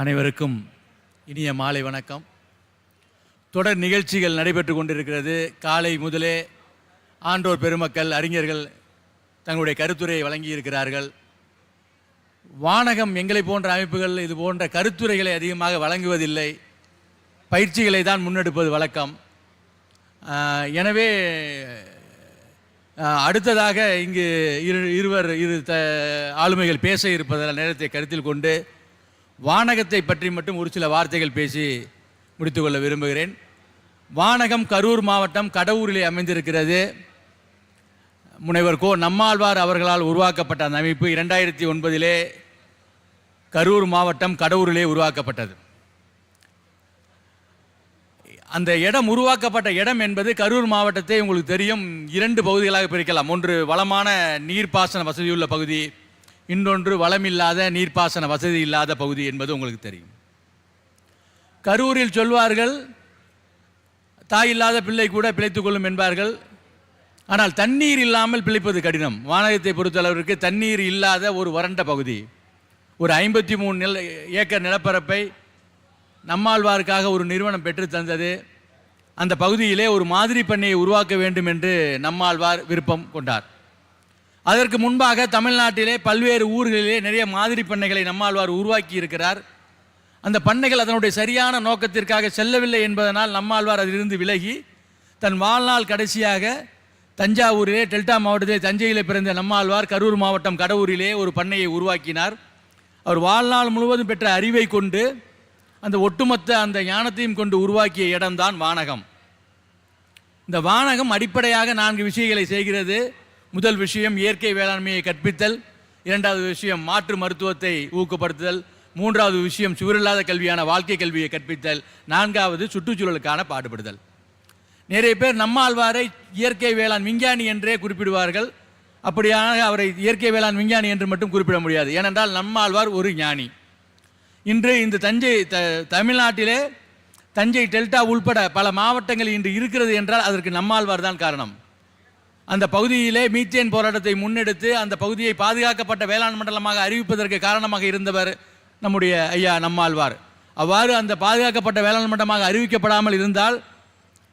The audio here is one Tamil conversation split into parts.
அனைவருக்கும் இனிய மாலை வணக்கம். தொடர் நிகழ்ச்சிகள் நடைபெற்று கொண்டிருக்கிறது. காலை முதலே ஆன்றோர் பெருமக்கள் அறிஞர்கள் தங்களுடைய கருத்துரையை வழங்கியிருக்கிறார்கள். வானகம் எங்களை போன்ற அமைப்புகள் இது போன்ற கருத்துரைகளை அதிகமாக வழங்குவதில்லை. பயிற்சிகளை தான் முன்னெடுப்பது வழக்கம். எனவே அடுத்ததாக இங்கு இரு இருவர் இரு த ஆளுமைகள் பேச இருப்பதில் நேரத்தை கருத்தில் கொண்டு வானகத்தை பற்றி மட்டும் ஒரு சில வார்த்தைகள் பேசி முடித்துக்கொள்ள விரும்புகிறேன். வானகம் கரூர் மாவட்டம் கடவுரிலே அமைந்திருக்கிறது. முனைவர் கோ நம்மாழ்வார் அவர்களால் உருவாக்கப்பட்ட அந்த அமைப்பு இரண்டாயிரத்தி ஒன்பதிலே கரூர் மாவட்டம் கடவுரிலே உருவாக்கப்பட்டது. அந்த இடம் உருவாக்கப்பட்ட இடம் என்பது கரூர் மாவட்டத்தை உங்களுக்கு தெரியும். இரண்டு பகுதிகளாக பிரிக்கலாம். ஒன்று வளமான நீர்ப்பாசன வசதியுள்ள பகுதி இன்னொன்று வளமில்லாத நீர்ப்பாசன வசதி இல்லாத பகுதி என்பது உங்களுக்கு தெரியும். கரூரில் சொல்வார்கள் தாய் இல்லாத பிள்ளை கூட பிழைத்துக்கொள்ளும் என்பார்கள். ஆனால் தண்ணீர் இல்லாமல் பிழைப்பது கடினம். வானகத்தை பொறுத்தளவிற்கு தண்ணீர் இல்லாத ஒரு வறண்ட பகுதி. ஒரு ஐம்பத்தி மூணு நில ஏக்கர் நிலப்பரப்பை நம்மாழ்வாருக்காக ஒரு நிறுவனம் பெற்று தந்தது. அந்த பகுதியிலே ஒரு மாதிரி பண்ணையை உருவாக்க வேண்டும் என்று நம்மாழ்வார் விருப்பம் கொண்டார். அதற்கு முன்பாக தமிழ்நாட்டிலே பல்வேறு ஊர்களிலே நிறைய மாதிரி பண்ணைகளை நம்மாழ்வார் உருவாக்கி இருக்கிறார் அந்த பண்ணைகள் அதனுடைய சரியான நோக்கத்திற்காக செல்லவில்லை என்பதனால் நம்மாழ்வார் அதிலிருந்து விலகி தன் வாழ்நாள் கடைசியாக தஞ்சாவூரிலே டெல்டா மாவட்டத்திலே தஞ்சையில் பிறந்த நம்மாழ்வார் கரூர் மாவட்டம் கடவுரிலே ஒரு பண்ணையை உருவாக்கினார். அவர் வாழ்நாள் முழுவதும் பெற்ற அறிவை கொண்டு அந்த ஒட்டுமொத்த அந்த ஞானத்தையும் கொண்டு உருவாக்கிய இடம்தான் வானகம். இந்த வானகம் அடிப்படையாக நான்கு விஷயங்களை செய்கிறது. முதல் விஷயம் இயற்கை வேளாண்மையை கற்பித்தல் இரண்டாவது விஷயம் மாற்று மருத்துவத்தை ஊக்கப்படுத்துதல் மூன்றாவது விஷயம் சுவரில்லாத கல்வியான வாழ்க்கை கல்வியை கற்பித்தல் நான்காவது சுற்றுச்சூழலுக்கான பாடுபடுதல். நிறைய பேர் நம்மாழ்வாரை இயற்கை வேளாண் விஞ்ஞானி என்றே குறிப்பிடுவார்கள். அப்படியாக அவரை இயற்கை வேளாண் விஞ்ஞானி என்று மட்டும் குறிப்பிட முடியாது. ஏனென்றால் நம்மாழ்வார் ஒரு ஞானி. இன்று இந்த தஞ்சை த தமிழ்நாட்டிலே தஞ்சை டெல்டா உள்பட பல மாவட்டங்கள் இன்று இருக்கிறது என்றால் அதற்கு நம்மாழ்வார் தான் காரணம். அந்த பகுதியிலே மீத்தேன் போராட்டத்தை முன்னெடுத்து அந்த பகுதியை பாதுகாக்கப்பட்ட வேளாண் மண்டலமாக அறிவிப்பதற்கு காரணமாக இருந்தவர் நம்முடைய ஐயா நம்மாழ்வார். அவ்வாறு அந்த பாதுகாக்கப்பட்ட வேளாண் மண்டலமாக அறிவிக்கப்படாமல் இருந்தால்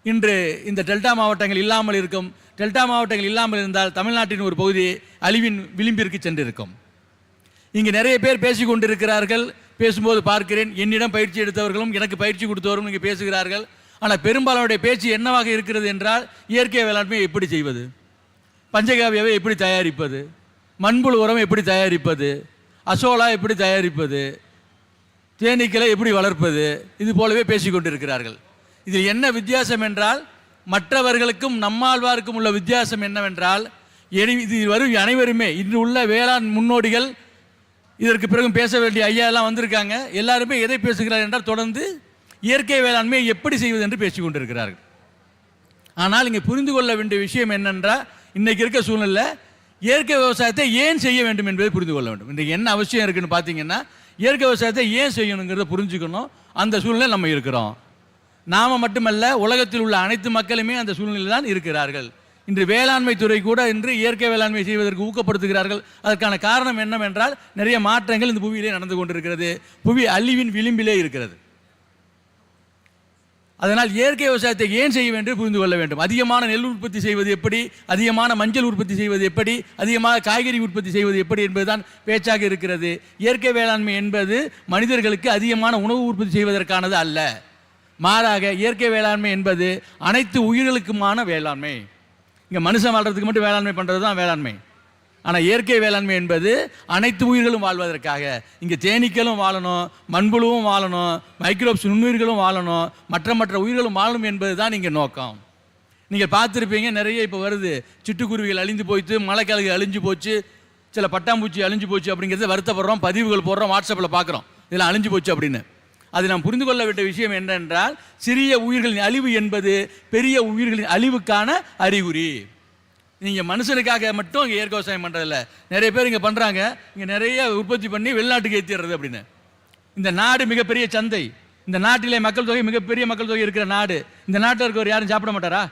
இன்று இந்த டெல்டா மாவட்டங்கள் இல்லாமல் இருக்கும். டெல்டா மாவட்டங்கள் இல்லாமல் இருந்தால் தமிழ்நாட்டின் ஒரு பகுதி அழிவின் விளிம்பிற்கு சென்றிருக்கும். இங்கு நிறைய பேர் பேசி கொண்டிருக்கிறார்கள். பேசும்போது பார்க்கிறேன் என்னிடம் பயிற்சி எடுத்தவர்களும் எனக்கு பயிற்சி கொடுத்தவர்களும் இங்கே பேசுகிறார்கள். ஆனால் பெரும்பாலானுடைய பேச்சு என்னவாக இருக்கிறது என்றால் இயற்கை வேளாண்மையை எப்படி செய்வது? பஞ்சகாவியாவை எப்படி தயாரிப்பது? மண்புழு உரம் எப்படி தயாரிப்பது? அசோலா எப்படி தயாரிப்பது? தேனீக்களை எப்படி வளர்ப்பது? இது போலவே பேசிக்கொண்டிருக்கிறார்கள் இதில் என்ன வித்தியாசம் என்றால் மற்றவர்களுக்கும் நம்மாழ்வாருக்கும் உள்ள வித்தியாசம் என்னவென்றால் எனி- இது வரும் அனைவருமே இன்று உள்ள வேளாண் முன்னோடிகள் இதற்கு பிறகு பேச வேண்டிய ஐயா எல்லாம் வந்திருக்காங்க. எல்லாருமே எதை பேசுகிறார் என்றால் தொடர்ந்து இயற்கை வேளாண்மையை எப்படி செய்வது என்று பேசிக்கொண்டிருக்கிறார்கள் ஆனால் இங்கே புரிந்து கொள்ள வேண்டிய விஷயம் என்னென்றால் இன்னைக்கு இருக்க சூழ்நிலை இயற்கை விவசாயத்தை ஏன் செய்ய வேண்டும் என்பதை புரிந்து கொள்ள வேண்டும். இன்றைக்கு என்ன அவசியம் இருக்குன்னு பார்த்தீங்கன்னா இயற்கை விவசாயத்தை ஏன் செய்யணுங்கிறத புரிஞ்சுக்கணும். அந்த சூழ்நிலை நம்ம இருக்கிறோம். நாம் மட்டுமல்ல உலகத்தில் உள்ள அனைத்து மக்களுமே அந்த சூழ்நிலையில் தான் இருக்கிறார்கள். இன்று வேளாண்மை துறை கூட இன்று இயற்கை வேளாண்மை செய்வதற்கு ஊக்கப்படுத்துகிறார்கள். அதற்கான காரணம் என்னவென்றால் நிறைய மாற்றங்கள் இந்த புவியிலே நடந்து கொண்டிருக்கிறது. புவி அழிவின் விளிம்பிலே இருக்கிறது. அதனால் இயற்கை விவசாயத்தை ஏன் செய்ய வேண்டும் புரிந்து கொள்ள வேண்டும். அதிகமான நெல் உற்பத்தி செய்வது எப்படி? அதிகமான மஞ்சள் உற்பத்தி செய்வது எப்படி? அதிகமாக காய்கறி உற்பத்தி செய்வது எப்படி என்பதுதான் பேச்சாக இருக்கிறது. இயற்கை வேளாண்மை என்பது மனிதர்களுக்கு அதிகமான உணவு உற்பத்தி செய்வதற்கானது அல்ல. மாறாக இயற்கை வேளாண்மை என்பது அனைத்து உயிர்களுக்குமான வேளாண்மை. இங்கே மனுஷன் வாழ்றதுக்கு மட்டும் வேளாண்மை பண்ணுறது தான் வேளாண்மை. ஆனால் இயற்கை வேளாண்மை என்பது அனைத்து உயிர்களும் வாழ்வதற்காக. இங்கே தேனீக்களும் வாழணும் மண்புழுவும் வாழணும் மைக்ரோப்ஸ் நுண்ணுயிர்களும் வாழணும் மற்ற மற்ற உயிர்களும் வாழணும் என்பது தான் இங்கே நோக்கம். நீங்கள் பார்த்துருப்பீங்க நிறைய இப்போ வருது. சிட்டுக்குருவிகள் அழிந்து போயிட்டு மலைக்கிழங்கு அழிஞ்சு போச்சு சில பட்டாம்பூச்சி அழிஞ்சு போச்சு அப்படிங்கிறத வருத்தப்படுறோம் பதிவுகள் போடுறோம் வாட்ஸ்அப்பில் பார்க்குறோம் இதெல்லாம் அழிஞ்சு போச்சு அப்படின்னு. அது நாம் புரிந்து கொள்ள வேண்டிய விஷயம் என்னென்றால் சிறிய உயிர்களின் அழிவு என்பது பெரிய உயிர்களின் அழிவுக்கான அறிகுறி. நீங்கள் மனுஷனுக்காக மட்டும் இங்கே இயற்கை விவசாயம் பண்ணுறதில்ல நிறைய பேர் இங்கே பண்ணுறாங்க இங்கே நிறைய உற்பத்தி பண்ணி வெளிநாட்டுக்கு ஏற்றிடுறது அப்படின்னு. இந்த நாடு மிகப்பெரிய சந்தை. இந்த நாட்டிலே மக்கள் தொகை மிகப்பெரிய மக்கள் தொகை இருக்கிற நாடு. இந்த நாட்டில் இருக்கவர் யாரும் சாப்பிட மாட்டாரா?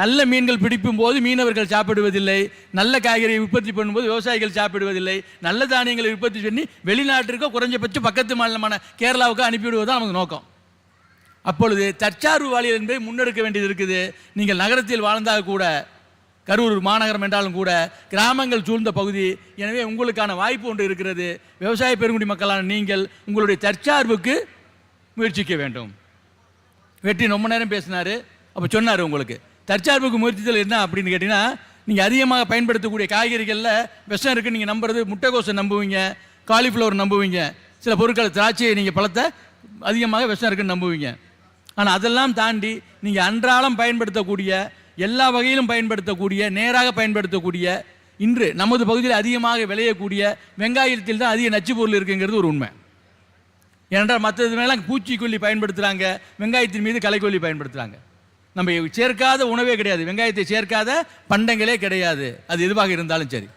நல்ல மீன்கள் பிடிக்கும் போது மீனவர்கள் சாப்பிடுவதில்லை. நல்ல காய்கறியை உற்பத்தி பண்ணும்போது விவசாயிகள் சாப்பிடுவதில்லை. நல்ல தானியங்களை உற்பத்தி பண்ணி வெளிநாட்டிற்கோ குறைஞ்சபட்சம் பக்கத்து மாநிலமான கேரளாவுக்கு அனுப்பிவிடுவது தான் நமக்கு நோக்கம். அப்பொழுது தற்சார்பு வாழியல் என்பதை முன்னெடுக்க வேண்டியது இருக்குது. நீங்கள் நகரத்தில் வாழ்ந்தால் கூட கரூர் மாநகரம் என்றாலும் கூட கிராமங்கள் சூழ்ந்த பகுதி. எனவே உங்களுக்கான வாய்ப்பு ஒன்று இருக்கிறது. விவசாய பெருங்குடி மக்களான நீங்கள் உங்களுடைய தற்சார்புக்கு முயற்சிக்க வேண்டும். வெற்றி ரொம்ப நேரம் பேசினார். அப்போ சொன்னார் உங்களுக்கு. தற்சார்புக்கு முயற்சித்தல் என்ன அப்படின்னு கேட்டிங்கன்னா நீங்கள் அதிகமாக பயன்படுத்தக்கூடிய காய்கறிகளில் விஷம் இருக்குன்னு நீங்கள் நம்புறது முட்டைக்கோசை நம்புவீங்க காலிஃப்ளவர் நம்புவீங்க. சில பொருட்கள் திராட்சையை நீங்கள் பழத்தை அதிகமாக விஷம் இருக்குன்னு நம்புவீங்க. ஆனால் அதெல்லாம் தாண்டி நீங்கள் அன்றாடம் பயன்படுத்தக்கூடிய எல்லா வகையிலும் பயன்படுத்தக்கூடிய நேராக பயன்படுத்தக்கூடிய இன்று நமது பகுதியில் அதிகமாக விளையக்கூடிய வெங்காயத்தில் தான் அதிக நச்சு பொருள் இருக்குங்கிறது ஒரு உண்மை. ஏனென்றால் மற்றது மேலாம் பூச்சிக்கொல்லி பயன்படுத்துகிறாங்க வெங்காயத்தின் மீது களைக்கொல்லி பயன்படுத்துகிறாங்க நம்ம சேர்க்காத உணவே கிடையாது வெங்காயத்தை சேர்க்காத பண்டங்களே கிடையாது அது எதுவாக இருந்தாலும் சரி.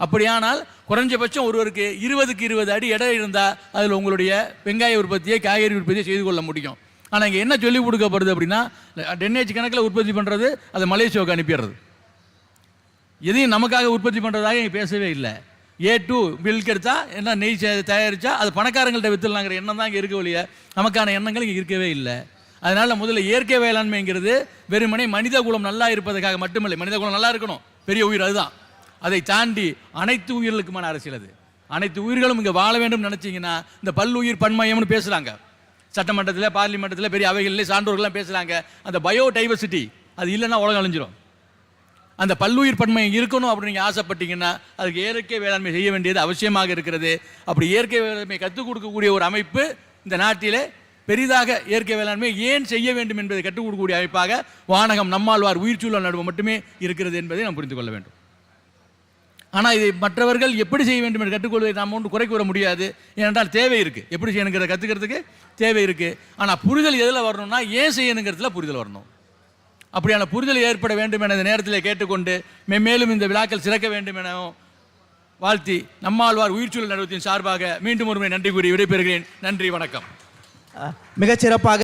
அப்படியானால் குறைஞ்சபட்சம் ஒருவருக்கு இருபதுக்கு இருபது அடி இடம் இருந்தால் அதில் உங்களுடைய வெங்காய உற்பத்தியை காய்கறி உற்பத்தியை செய்து கொள்ள முடியும். ஆனால் இங்கே என்ன சொல்லிக் கொடுக்கப்படுது அப்படின்னா டென்னேஜ் கணக்கில் உற்பத்தி பண்ணுறது அதை மலேசியாவுக்கு அனுப்பிடுறது. எதையும் நமக்காக உற்பத்தி பண்ணுறதாக இங்கே பேசவே இல்லை. ஏ டூ மில்க் எடுத்தா என்ன நெய் தயாரித்தா அது பணக்காரங்கள்ட்ட வித்துலாங்கிற எண்ணம் தான் இங்கே இருக்க ஒழிய நமக்கான எண்ணங்கள் இங்கே இருக்கவே இல்லை. அதனால் முதல்ல இயற்கை வேளாண்மைங்கிறது வெறுமனே மனித குலம் நல்லா இருப்பதற்காக மட்டுமில்லை. மனித குலம் நல்லா இருக்கணும். பெரிய உயிர் அதுதான். அதை தாண்டி அனைத்து உயிர்களுக்குமான அரசியல் அது. அனைத்து உயிர்களும் இங்கே வாழ வேண்டும் நினச்சிங்கன்னா இந்த பல்லுயிர் பன்மயம்னு பேசுகிறாங்க சட்டமன்றத்தில் பார்லிமெண்ட்டத்தில் பெரிய அவைகளிலே சான்றோர்கள்லாம் பேசுகிறாங்க அந்த பயோ டைவர்சிட்டி அது இல்லைன்னா உலகம் அழிஞ்சிரும். அந்த பல்லுயிர் பன்மை இருக்கணும் அப்படின்னு நீங்கள் ஆசைப்பட்டீங்கன்னா அதுக்கு இயற்கை வேளாண்மை செய்ய வேண்டியது அவசியமாக இருக்கிறது. அப்படி இயற்கை வேளாண்மை கற்றுக் கொடுக்கக்கூடிய ஒரு அமைப்பு இந்த நாட்டிலே பெரிதாக இயற்கை வேளாண்மை ஏன் செய்ய வேண்டும் என்பதை கற்றுக் கொடுக்கக்கூடிய அமைப்பாக வானகம் நம்மாழ்வார் உயிர்ச்சூழல் நடுவு மட்டுமே இருக்கிறது என்பதை நாம் புரிந்து கொள்ள வேண்டும். ஆனால் இதை மற்றவர்கள் எப்படி செய்ய வேண்டும் என்று கற்றுக்கொள்வதை நாம் ஒன்று குறை கூற முடியாது. ஏனென்றால் தேவை இருக்குது எப்படி செய்யணுங்கிறத கற்றுக்கிறதுக்கு தேவை இருக்குது ஆனால் புரிதல் எதில் வரணும்னா ஏன் செய்யணுங்கிறதுல புரிதல் வரணும். அப்படியான புரிதல் ஏற்பட வேண்டும் என இந்த நேரத்தில் கேட்டுக்கொண்டு மென்மேலும் இந்த விழாக்கள் சிறக்க வேண்டும் எனவும் வாழ்த்தி நம்மாழ்வார் உயிர்ச்சூழல் நடுவத்தின் சார்பாக மீண்டும் ஒருமுறை நன்றி கூறி விடைபெறுகிறேன். நன்றி வணக்கம். மிகச்சிறப்பாக